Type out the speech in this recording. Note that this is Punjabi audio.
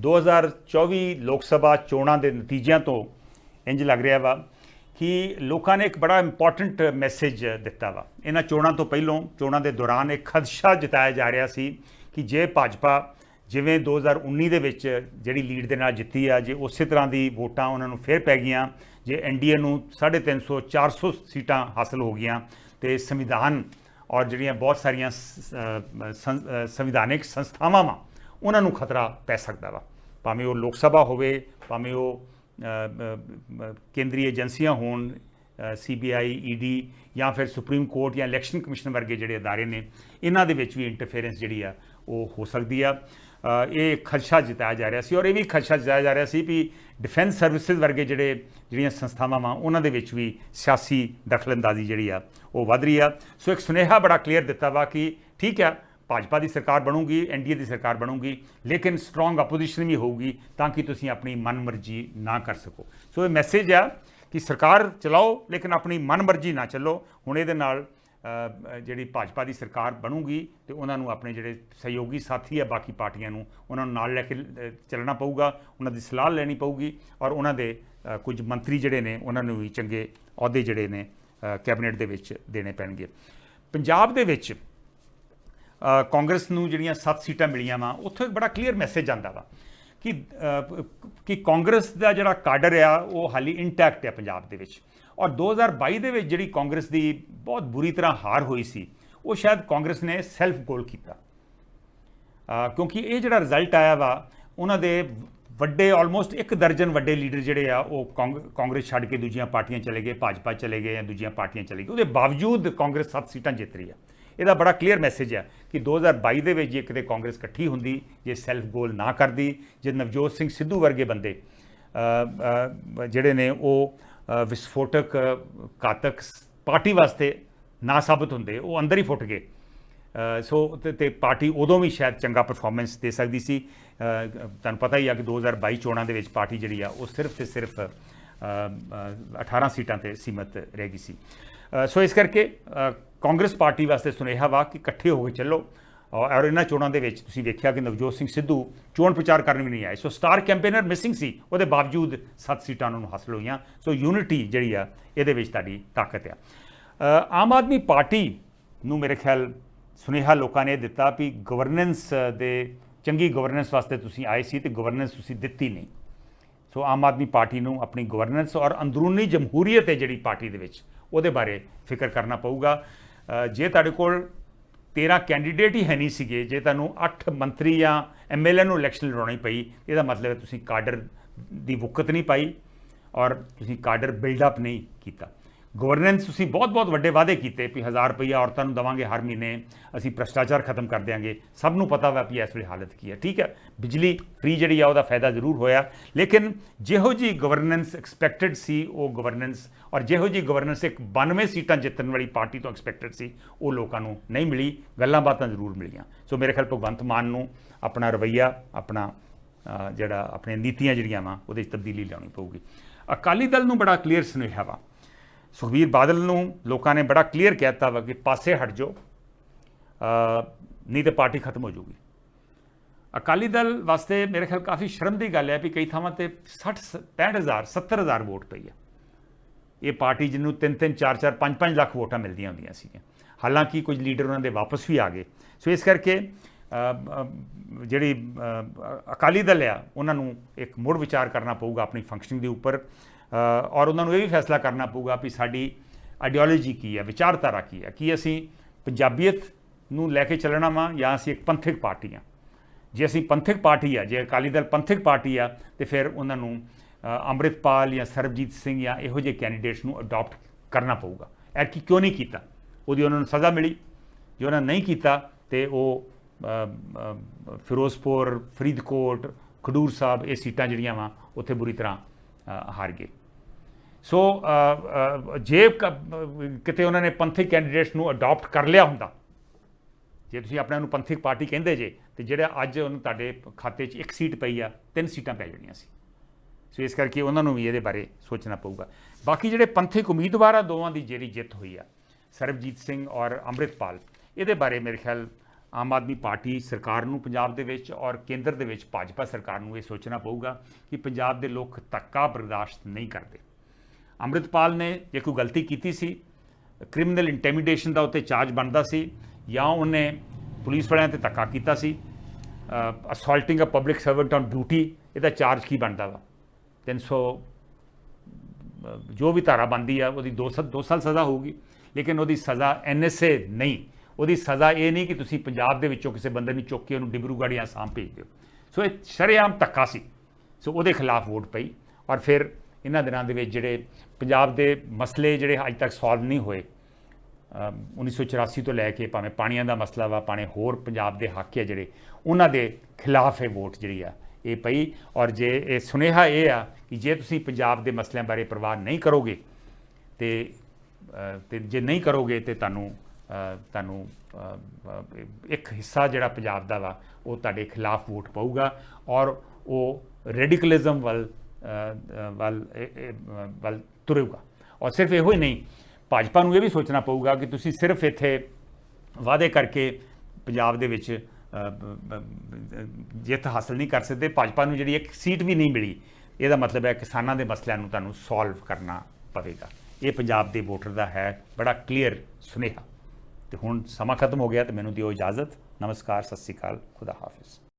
2024 ਲੋਕ ਸਭਾ ਚੋਣਾਂ ਦੇ ਨਤੀਜਿਆਂ ਤੋਂ ਇੰਜ ਲੱਗ ਰਿਹਾ ਵਾ ਕਿ ਲੋਕਾਂ ਨੇ ਇੱਕ ਬੜਾ ਇੰਪੋਰਟੈਂਟ ਮੈਸੇਜ ਦਿੱਤਾ ਵਾ। ਇਹਨਾਂ ਚੋਣਾਂ ਤੋਂ ਪਹਿਲਾਂ, ਚੋਣਾਂ ਦੇ ਦੌਰਾਨ ਇੱਕ ਖਦਸ਼ਾ ਜਤਾਇਆ ਜਾ ਰਿਹਾ ਸੀ ਕਿ ਜੇ ਭਾਜਪਾ ਜਿਵੇਂ 2019 ਦੇ ਵਿੱਚ ਜਿਹੜੀ ਲੀਡ ਦੇ ਨਾਲ ਜਿੱਤੀ ਆ, ਜੇ ਉਸੇ ਤਰ੍ਹਾਂ ਦੀ ਵੋਟਾਂ ਉਹਨਾਂ ਨੂੰ ਫੇਰ ਪੈ ਗਈਆਂ, ਜੇ ਐਨਡੀਏ ਨੂੰ 350 400 ਸੀਟਾਂ ਹਾਸਲ ਹੋ ਗਈਆਂ ਤੇ ਸੰਵਿਧਾਨ ਔਰ ਜਿਹੜੀਆਂ ਬਹੁਤ ਸਾਰੀਆਂ ਸੰਵਿਧਾਨਿਕ ਸੰਸਥਾਵਾਂ ਵਾ, ਉਹਨਾਂ ਨੂੰ ਖਤਰਾ ਪੈ ਸਕਦਾ ਵਾ। ਭਾਵੇਂ ਉਹ ਲੋਕ ਸਭਾ ਹੋਵੇ ਭਾਵੇਂ ਉਹ ਅ, ਅ, ਅ, ਕੇਂਦਰੀ ਏਜੰਸੀਆਂ ਹੋਣ ਸੀਬੀਆਈ ਈਡੀ ਜਾਂ ਫਿਰ ਸੁਪਰੀਮ ਕੋਰਟ ਜਾਂ ਇਲੈਕਸ਼ਨ ਕਮਿਸ਼ਨ ਵਰਗੇ ਜਿਹੜੇ ਅਦਾਰੇ ਨੇ ਇਹਨਾਂ ਦੇ ਵਿੱਚ ਵੀ ਇੰਟਰਫੇਰੈਂਸ ਜਿਹੜੀ ਆ ਉਹ ਹੋ ਸਕਦੀ ਆ। ਇਹ ਖਦਸ਼ਾ ਜਤਾਇਆ ਜਾ ਰਿਹਾ ਸੀ ਔਰ ਇਹ ਵੀ ਖਦਸ਼ਾ ਜਤਾਇਆ ਜਾ ਰਿਹਾ ਸੀ ਵੀ ਡਿਫੈਂਸ ਸਰਵਿਸਿਜ਼ ਵਰਗੇ ਜਿਹੜੇ ਜਿਹੜੀਆਂ ਸੰਸਥਾਵਾਂ ਵਾ ਉਹਨਾਂ ਦੇ ਵਿੱਚ ਵੀ ਸਿਆਸੀ ਦਖਲਅੰਦਾਜ਼ੀ ਜਿਹੜੀ ਆ ਉਹ ਵੱਧ ਰਹੀ ਆ। ਸੋ ਇੱਕ ਸੁਨੇਹਾ ਬੜਾ ਕਲੀਅਰ ਦਿੱਤਾ ਵਾ ਕਿ ਠੀਕ ਆ ਭਾਜਪਾ ਦੀ ਸਰਕਾਰ ਬਣੂਗੀ ਐਨਡੀਏ ਦੀ ਸਰਕਾਰ ਬਣੂਗੀ, ਲੇਕਿਨ ਸਟਰੋਂਗ ਆਪੋਜੀਸ਼ਨ ਵੀ ਹੋਊਗੀ ਤਾਂ ਕਿ ਤੁਸੀਂ ਆਪਣੀ ਮਨਮਰਜ਼ੀ ਨਾ ਕਰ ਸਕੋ। ਸੋ ਇਹ ਮੈਸੇਜ ਆ ਕਿ ਸਰਕਾਰ ਚਲਾਓ, ਲੇਕਿਨ ਆਪਣੀ ਮਨਮਰਜ਼ੀ ਨਾ ਚੱਲੋ। ਹੁਣ ਇਹਦੇ ਨਾਲ ਜਿਹੜੀ ਭਾਜਪਾ ਦੀ ਸਰਕਾਰ ਬਣੂਗੀ ਤੇ ਉਹਨਾਂ ਨੂੰ ਆਪਣੇ ਜਿਹੜੇ ਸਹਿਯੋਗੀ ਸਾਥੀ ਆ ਬਾਕੀ ਪਾਰਟੀਆਂ ਨੂੰ, ਉਹਨਾਂ ਨੂੰ ਨਾਲ ਲੈ ਕੇ ਚੱਲਣਾ ਪਊਗਾ, ਉਹਨਾਂ ਦੀ ਸਲਾਹ ਲੈਣੀ ਪਊਗੀ ਔਰ ਉਹਨਾਂ ਦੇ ਕੁਝ ਮੰਤਰੀ ਜਿਹੜੇ ਨੇ, ਉਹਨਾਂ ਨੂੰ ਵੀ ਚੰਗੇ ਅਹੁਦੇ ਜਿਹੜੇ ਨੇ ਕੈਬਨਿਟ ਦੇ ਵਿੱਚ ਦੇਣੇ ਪੈਣਗੇ। ਪੰਜਾਬ ਦੇ ਵਿੱਚ ਕਾਂਗਰਸ ਨੂੰ ਜਿਹੜੀਆਂ 7 ਸੀਟਾਂ ਮਿਲੀਆਂ ਵਾ, ਉੱਥੋਂ ਬੜਾ ਕਲੀਅਰ ਮੈਸੇਜ ਆਂਦਾ ਵਾ ਕਿ ਕਿ ਕਾਂਗਰਸ ਦਾ ਜਿਹੜਾ ਕਾਡਰ ਆ, ਉਹ ਹਾਲੀ ਇੰਟੈਕਟ ਹੈ ਪੰਜਾਬ ਦੇ ਵਿੱਚ। ਔਰ 2022 ਦੇ ਵਿੱਚ ਜਿਹੜੀ ਕਾਂਗਰਸ ਦੀ ਬਹੁਤ ਬੁਰੀ ਤਰ੍ਹਾਂ ਹਾਰ ਹੋਈ ਸੀ, ਉਹ ਸ਼ਾਇਦ ਕਾਂਗਰਸ ਨੇ ਸੈਲਫ ਗੋਲ ਕੀਤਾ। ਕਿਉਂਕਿ ਇਹ ਜਿਹੜਾ ਰਿਜ਼ਲਟ ਆਇਆ ਵਾ, ਉਹਨਾਂ ਦੇ ਵੱਡੇ ਆਲਮੋਸਟ ਇੱਕ ਦਰਜਨ ਵੱਡੇ ਲੀਡਰ ਜਿਹੜੇ ਆ, ਉਹ ਕਾਂਗ- ਕਾਂਗਰਸ ਛੱਡ ਕੇ ਦੂਜੀਆਂ ਪਾਰਟੀਆਂ ਚਲੇ ਗਏ, ਭਾਜਪਾ ਚਲੇ ਗਏ ਜਾਂ ਦੂਜੀਆਂ ਪਾਰਟੀਆਂ ਚਲੇ ਗਏ। ਉਹਦੇ ਬਾਵਜੂਦ ਕਾਂਗਰਸ 7 ਸੀਟਾਂ ਜਿੱਤ ਰਹੀ ਆ। ਇਹਦਾ ਬੜਾ ਕਲੀਅਰ ਮੈਸੇਜ ਹੈ ਕਿ 2022 ਦੇ ਵਿੱਚ ਜੇ ਕਿਤੇ ਕਾਂਗਰਸ ਇਕੱਠੀ ਹੁੰਦੀ ਜੇ ਸੈਲਫ ਗੋਲ ਨਾ ਕਰਦੀ ਜੇ ਨਵਜੋਤ ਸਿੰਘ ਸਿੱਧੂ ਵਰਗੇ ਬੰਦੇ ਜਿਹੜੇ ਨੇ ਉਹ ਵਿਸਫੋਟਕ ਘਾਤਕ ਪਾਰਟੀ ਵਾਸਤੇ ਨਾ ਸਾਬਤ ਹੁੰਦੇ ਉਹ ਅੰਦਰ ਹੀ ਫੁੱਟ ਗਏ। ਸੋ ਤੇ- ਪਾਰਟੀ ਉਦੋਂ ਵੀ ਸ਼ਾਇਦ ਚੰਗਾ ਪਰਫਾਰਮੈਂਸ ਦੇ ਸਕਦੀ ਸੀ। ਤੁਹਾਨੂੰ ਪਤਾ ਹੀ ਆ ਕਿ 2022 ਚੋਣਾਂ ਦੇ ਵਿੱਚ ਪਾਰਟੀ ਜਿਹੜੀ ਆ ਉਹ ਸਿਰਫ ਤੇ ਸਿਰਫ ਅ, 18 ਸੀਟਾਂ ਤੇ ਸੀਮਤ ਰਹਿ ਗਈ ਸੀ। ਸੋ ਇਸ ਕਰਕੇ ਕਾਂਗਰਸ ਪਾਰਟੀ ਵਾਸਤੇ ਸੁਨੇਹਾ ਵਾ ਕਿ ਇਕੱਠੇ ਹੋ ਕੇ ਚੱਲੋ। ਔਰ ਇਹਨਾਂ ਚੋਣਾਂ ਦੇ ਵਿੱਚ ਤੁਸੀਂ ਵੇਖਿਆ ਕਿ ਨਵਜੋਤ ਸਿੰਘ ਸਿੱਧੂ ਚੋਣ ਪ੍ਰਚਾਰ ਕਰਨ ਵੀ ਨਹੀਂ ਆਏ। ਸੋ ਸਟਾਰ ਕੈਂਪੇਨਰ ਮਿਸਿੰਗ ਸੀ, ਉਹਦੇ ਬਾਵਜੂਦ 7 ਸੀਟਾਂ ਉਹਨਾਂ ਨੂੰ ਹਾਸਲ ਹੋਈਆਂ। ਸੋ ਯੂਨਿਟੀ ਜਿਹੜੀ ਆ, ਇਹਦੇ ਵਿੱਚ ਤੁਹਾਡੀ ਤਾਕਤ ਆ। ਆਮ ਆਦਮੀ ਪਾਰਟੀ ਨੂੰ ਮੇਰੇ ਖਿਆਲ ਸੁਨੇਹਾ ਲੋਕਾਂ ਨੇ ਇਹ ਦਿੱਤਾ ਵੀ ਗਵਰਨੈਂਸ ਦੇ, ਚੰਗੀ ਗਵਰਨੈਂਸ ਵਾਸਤੇ ਤੁਸੀਂ ਆਏ ਸੀ ਤੇ ਗਵਰਨੈਂਸ ਤੁਸੀਂ ਦਿੱਤੀ ਨਹੀਂ। ਸੋ ਆਮ ਆਦਮੀ ਪਾਰਟੀ ਨੂੰ ਆਪਣੀ ਗਵਰਨੈਂਸ ਔਰ ਅੰਦਰੂਨੀ ਜਮਹੂਰੀਅਤ ਹੈ ਜਿਹੜੀ ਪਾਰਟੀ ਦੇ ਵਿੱਚ ਉਹਦੇ ਬਾਰੇ ਫਿਕਰ ਕਰਨਾ ਪਊਗਾ। ਜੇ ਤੁਹਾਡੇ ਕੋਲ 13 ਕੈਂਡੀਡੇਟ ਹੀ ਹੈ ਨਹੀਂ ਸੀਗੇ, ਜੇ ਤੁਹਾਨੂੰ 8 ਮੰਤਰੀ ਜਾਂ ਐਮਐਲਏ ਨੂੰ ਇਲੈਕਸ਼ਨ ਲੜਾਉਣੀ ਪਈ, ਇਹਦਾ ਮਤਲਬ ਹੈ ਤੁਸੀਂ ਕਾਡਰ ਦੀ ਵੁਕਤ ਨਹੀਂ ਪਾਈ ਔਰ ਤੁਸੀਂ ਕਾਡਰ ਬਿਲਡ ਅਪ ਨਹੀਂ ਕੀਤਾ। ਗਵਰਨੈਂਸ ਤੁਸੀਂ ਬਹੁਤ ਬਹੁਤ ਵੱਡੇ ਵਾਅਦੇ ਕੀਤੇ ਵੀ 1000 ਰੁਪਈਆ ਔਰਤਾਂ ਨੂੰ ਦਵਾਂਗੇ ਹਰ ਮਹੀਨੇ, ਅਸੀਂ ਭ੍ਰਸ਼ਟਾਚਾਰ ਖਤਮ ਕਰ ਦਿਆਂਗੇ। ਸਭ ਨੂੰ ਪਤਾ ਵਾ ਵੀ ਇਸ ਵੇਲੇ ਹਾਲਤ ਕੀ ਹੈ, ਠੀਕ ਹੈ? ਬਿਜਲੀ ਫ੍ਰੀ ਜਿਹੜੀ ਆ, ਉਹਦਾ ਫਾਇਦਾ ਜ਼ਰੂਰ ਹੋਇਆ। ਲੇਕਿਨ ਜਿਹੋ ਜੀ ਗਵਰਨੈਂਸ ਐਕਸਪੈਕਟਡ ਸੀ, ਉਹ ਗਵਰਨੈਂਸ ਔਰ ਜਿਹੋ ਜੀ ਗਵਰਨੈਂਸ ਇੱਕ 92 ਸੀਟਾਂ ਜਿੱਤਣ ਵਾਲੀ ਪਾਰਟੀ ਤੋਂ ਐਕਸਪੈਕਟਡ ਸੀ, ਉਹ ਲੋਕਾਂ ਨੂੰ ਨਹੀਂ ਮਿਲੀ। ਗੱਲਾਂ ਬਾਤਾਂ ਜ਼ਰੂਰ ਮਿਲੀਆਂ। ਸੋ ਮੇਰੇ ਖਿਆਲ ਭਗਵੰਤ ਮਾਨ ਨੂੰ ਆਪਣਾ ਰਵਈਆ, ਆਪਣਾ ਜਿਹੜਾ ਆਪਣੇ ਨੀਤੀਆਂ ਜਿਹੜੀਆਂ ਵਾ, ਉਹਦੇ 'ਚ ਤਬਦੀਲੀ ਲਿਆਉਣੀ ਪਊਗੀ। ਅਕਾਲੀ ਦਲ ਨੂੰ ਬੜਾ ਕਲੀਅਰ ਸੁਨੇਹਾ ਵਾ। ਸੁਖਬੀਰ ਬਾਦਲ ਨੂੰ ਲੋਕਾਂ ਨੇ ਬੜਾ ਕਲੀਅਰ ਕਹਿਤਾ ਵਾ ਕਿ ਪਾਸੇ ਹਟ ਜਾਓ ਨਹੀਂ ਤੇ ਪਾਰਟੀ ਖਤਮ ਹੋ ਜਾਊਗੀ। ਅਕਾਲੀ ਦਲ ਵਾਸਤੇ ਮੇਰੇ ਖਿਆਲ ਕਾਫੀ ਸ਼ਰਮ ਦੀ ਗੱਲ ਹੈ ਵੀ ਕਈ ਥਾਵਾਂ ਤੇ 60 65000 70000 ਵੋਟ ਪਈ ਆ। ਇਹ ਪਾਰਟੀ ਜਿਹਨੂੰ 3 3 4 4 5 5 ਲੱਖ ਵੋਟਾਂ ਮਿਲਦੀਆਂ ਹੁੰਦੀਆਂ ਸੀਗੀਆਂ। ਹਾਲਾਂਕਿ ਕੁਝ ਲੀਡਰ ਉਹਨਾਂ ਦੇ ਵਾਪਸ ਵੀ ਆ ਗਏ। ਸੋ ਇਸ ਕਰਕੇ ਜਿਹੜੀ ਅਕਾਲੀ ਦਲ ਆ, ਉਹਨਾਂ ਨੂੰ ਇੱਕ ਮੁੜ ਵਿਚਾਰ ਕਰਨਾ ਪਊਗਾ ਆਪਣੀ ਫੰਕਸ਼ਨਿੰਗ ਦੇ ਉੱਪਰ। ਔਰ ਉਹਨਾਂ ਨੂੰ ਇਹ ਵੀ ਫੈਸਲਾ ਕਰਨਾ ਪਊਗਾ ਵੀ ਸਾਡੀ ਆਈਡੀਓਲੋਜੀ ਕੀ ਹੈ, ਵਿਚਾਰਧਾਰਾ ਕੀ ਹੈ, ਕੀ ਅਸੀਂ ਪੰਜਾਬੀਅਤ ਨੂੰ ਲੈ ਕੇ ਚੱਲਣਾ ਵਾ ਜਾਂ ਅਸੀਂ ਇੱਕ ਪੰਥਕ ਪਾਰਟੀ ਆ ਜੇ ਅਸੀਂ ਪੰਥਕ ਪਾਰਟੀ ਆ ਜੇ ਅਕਾਲੀ ਦਲ ਪੰਥਕ ਪਾਰਟੀ ਆ, ਤੇ ਫਿਰ ਉਹਨਾਂ ਨੂੰ ਅੰਮ੍ਰਿਤਪਾਲ ਜਾਂ ਸਰਬਜੀਤ ਸਿੰਘ ਜਾਂ ਇਹੋ ਜਿਹੇ ਕੈਂਡੀਡੇਟਸ ਨੂੰ ਅਡਾਪਟ ਕਰਨਾ ਪਊਗਾ। ਐ ਕਿ ਕਿਉਂ ਨਹੀਂ ਕੀਤਾ? ਉਹਦੀ ਉਹਨਾਂ ਨੂੰ ਸਜ਼ਾ ਮਿਲੀ। ਜੇ ਉਹਨਾਂ ਨਹੀਂ ਕੀਤਾ, ਤੇ ਉਹ ਫਿਰੋਜ਼ਪੁਰ, ਫਰੀਦਕੋਟ, ਖਡੂਰ ਸਾਹਿਬ ਇਹ ਸੀਟਾਂ ਜਿਹੜੀਆਂ ਵਾ, ਉੱਥੇ ਬੁਰੀ ਤਰ੍ਹਾਂ ਹਾਰ ਗਏ। ਸੋ uh, uh, ਜੇ ਕ- ਕਿਤੇ ਉਹਨਾਂ ਨੇ ਪੰਥਕ ਕੈਂਡੀਡੇਟਸ ਨੂੰ ਅਡਾਪਟ ਕਰ ਲਿਆ ਹੁੰਦਾ। ਜੇ ਤੁਸੀਂ ਆਪਣੇ ਆਪ ਨੂੰ ਪੰਥਕ ਪਾਰਟੀ ਕਹਿੰਦੇ ਜੇ, ਤੇ ਜਿਹੜਾ ਅੱਜ ਉਹਨੂੰ ਤੁਹਾਡੇ ਖਾਤੇ 'ਚ ਇੱਕ ਸੀਟ ਪਈ ਆ, ਤਿੰਨ ਸੀਟਾਂ ਪੈ ਜਾਣੀਆਂ ਸੀ। ਸੋ ਇਸ ਕਰਕੇ ਉਹਨਾਂ ਨੂੰ ਵੀ ਇਹਦੇ ਬਾਰੇ ਸੋਚਣਾ ਪਊਗਾ। ਬਾਕੀ ਜਿਹੜੇ ਪੰਥਕ ਉਮੀਦਵਾਰ ਆ, ਦੋਵਾਂ ਦੀ ਜਿਹੜੀ ਜਿੱਤ ਹੋਈ ਆ, ਸਰਬਜੀਤ ਸਿੰਘ ਔਰ ਅੰਮ੍ਰਿਤਪਾਲ, ਇਹਦੇ ਬਾਰੇ ਮੇਰੇ ਖਿਆਲ ਆਮ ਆਦਮੀ ਪਾਰਟੀ ਸਰਕਾਰ ਨੂੰ, ਪੰਜਾਬ ਦੇ ਵਿੱਚ ਔਰ ਕੇਂਦਰ ਦੇ ਵਿੱਚ ਭਾਜਪਾ ਸਰਕਾਰ ਨੂੰ ਇਹ ਸੋਚਣਾ ਪਊਗਾ ਕਿ ਪੰਜਾਬ ਦੇ ਲੋਕ ਧੱਕਾ ਬਰਦਾਸ਼ਤ ਨਹੀਂ ਕਰਦੇ। ਅੰਮ੍ਰਿਤਪਾਲ ਨੇ ਜੇ ਕੋਈ ਗਲਤੀ ਕੀਤੀ ਸੀ ਕ੍ਰਿਮੀਨਲ ਇੰਟੀਮੀਡੇਸ਼ਨ ਦਾ ਉੱਤੇ ਚਾਰਜ ਬਣਦਾ ਸੀ ਜਾਂ ਉਹਨੇ ਪੁਲਿਸ ਵਾਲਿਆਂ ਤੇ ਧੱਕਾ ਕੀਤਾ ਸੀ assaulting a public servant on duty ਇਹਦਾ ਚਾਰਜ ਕੀ ਬਣਦਾ ਵਾ? 300 ਅ, ਜੋ ਵੀ ਧਾਰਾ ਬੰਦੀ ਆ ਉਹਦੀ 2 ਸਾਲ 2 ਸਾਲ ਸਜ਼ਾ ਹੋਊਗੀ ਲੇਕਿਨ ਉਹਦੀ ਸਜ਼ਾ ਐਨਐਸਏ ਨਹੀਂ। ਉਹਦੀ ਸਜ਼ਾ ਇਹ ਨਹੀਂ ਕਿ ਤੁਸੀਂ ਪੰਜਾਬ ਦੇ ਵਿੱਚੋਂ ਕਿਸੇ ਬੰਦੇ ਨੂੰ ਚੁੱਕ ਕੇ ਉਹਨੂੰ ਡਿਬਰੂਗੜ੍ਹ ਜਾਂ ਆਸਾਮ ਭੇਜ ਦਿਓ। ਸੋ ਇਹ ਸ਼ਰੇਆਮ ਧੱਕਾ ਸੀ। ਸੋ ਉਹਦੇ ਖਿਲਾਫ ਵੋਟ ਪਈ ਔਰ ਫਿਰ ਇਹਨਾਂ ਦਿਨਾਂ ਦੇ ਵਿੱਚ ਜਿਹੜੇ ਪੰਜਾਬ ਦੇ ਮਸਲੇ ਜਿਹੜੇ ਅੱਜ ਤੱਕ ਸੋਲਵ ਨਹੀਂ ਹੋਏ, ਅਮ 1984 ਤੋਂ ਲੈ ਕੇ ਭਾਵੇਂ ਪਾਣੀਆਂ ਦਾ ਮਸਲਾ ਵਾ, ਭਾਵੇਂ ਹੋਰ ਪੰਜਾਬ ਦੇ ਹੱਕ ਹੈ ਜਿਹੜੇ, ਉਹਨਾਂ ਦੇ ਖਿਲਾਫ ਇਹ ਵੋਟ ਜਿਹੜੀ ਆ, ਇਹ ਪਈ। ਔਰ ਜੇ ਇਹ ਸੁਨੇਹਾ ਇਹ ਆ ਕਿ ਜੇ ਤੁਸੀਂ ਪੰਜਾਬ ਦੇ ਮਸਲਿਆਂ ਬਾਰੇ ਪਰਵਾਹ ਨਹੀਂ ਕਰੋਗੇ ਤੇ ਤੇ ਜੇ ਨਹੀਂ ਕਰੋਗੇ ਤੇ ਤੁਹਾਨੂੰ ਤੁਹਾਨੂੰ ਇੱਕ ਹਿੱਸਾ ਜਿਹੜਾ ਪੰਜਾਬ ਦਾ ਵਾ, ਉਹ ਤੁਹਾਡੇ ਖਿਲਾਫ ਵੋਟ ਪਾਊਗਾ। ਔਰ ਉਹ ਰੈਡੀਕਲਿਜ਼ਮ ਵੱਲ ਵੱਲ ਵੱਲ ਤੁਰੇਗਾ। ਔਰ ਸਿਰਫ ਇਹੋ ਹੀ ਨਹੀਂ, ਭਾਜਪਾ ਨੂੰ ਇਹ ਵੀ ਸੋਚਣਾ ਪਊਗਾ ਕਿ ਤੁਸੀਂ ਸਿਰਫ ਇੱਥੇ ਵਾਅਦੇ ਕਰਕੇ ਪੰਜਾਬ ਦੇ ਵਿੱਚ ਜਿੱਤ ਹਾਸਲ ਨਹੀਂ ਕਰ ਸਕਦੇ। ਭਾਜਪਾ ਨੂੰ ਜਿਹੜੀ ਇੱਕ ਸੀਟ ਵੀ ਨਹੀਂ ਮਿਲੀ, ਇਹਦਾ ਮਤਲਬ ਹੈ ਕਿਸਾਨਾਂ ਦੇ ਮਸਲਿਆਂ ਨੂੰ ਤੁਹਾਨੂੰ ਸੋਲਵ ਕਰਨਾ ਪਵੇਗਾ। ਇਹ ਪੰਜਾਬ ਦੇ ਵੋਟਰ ਦਾ ਹੈ, ਬੜਾ ਕਲੀਅਰ ਸੁਨੇਹਾ। ਤੇ ਹੁਣ ਸਮਾਂ ਖਤਮ ਹੋ ਗਿਆ ਤੇ ਮੈਨੂੰ ਦਿਓ ਇਜਾਜ਼ਤ। ਨਮਸਕਾਰ, ਸਤਿ ਸ੍ਰੀ ਅਕਾਲ, ਖੁਦਾ ਹਾਫਿਜ਼।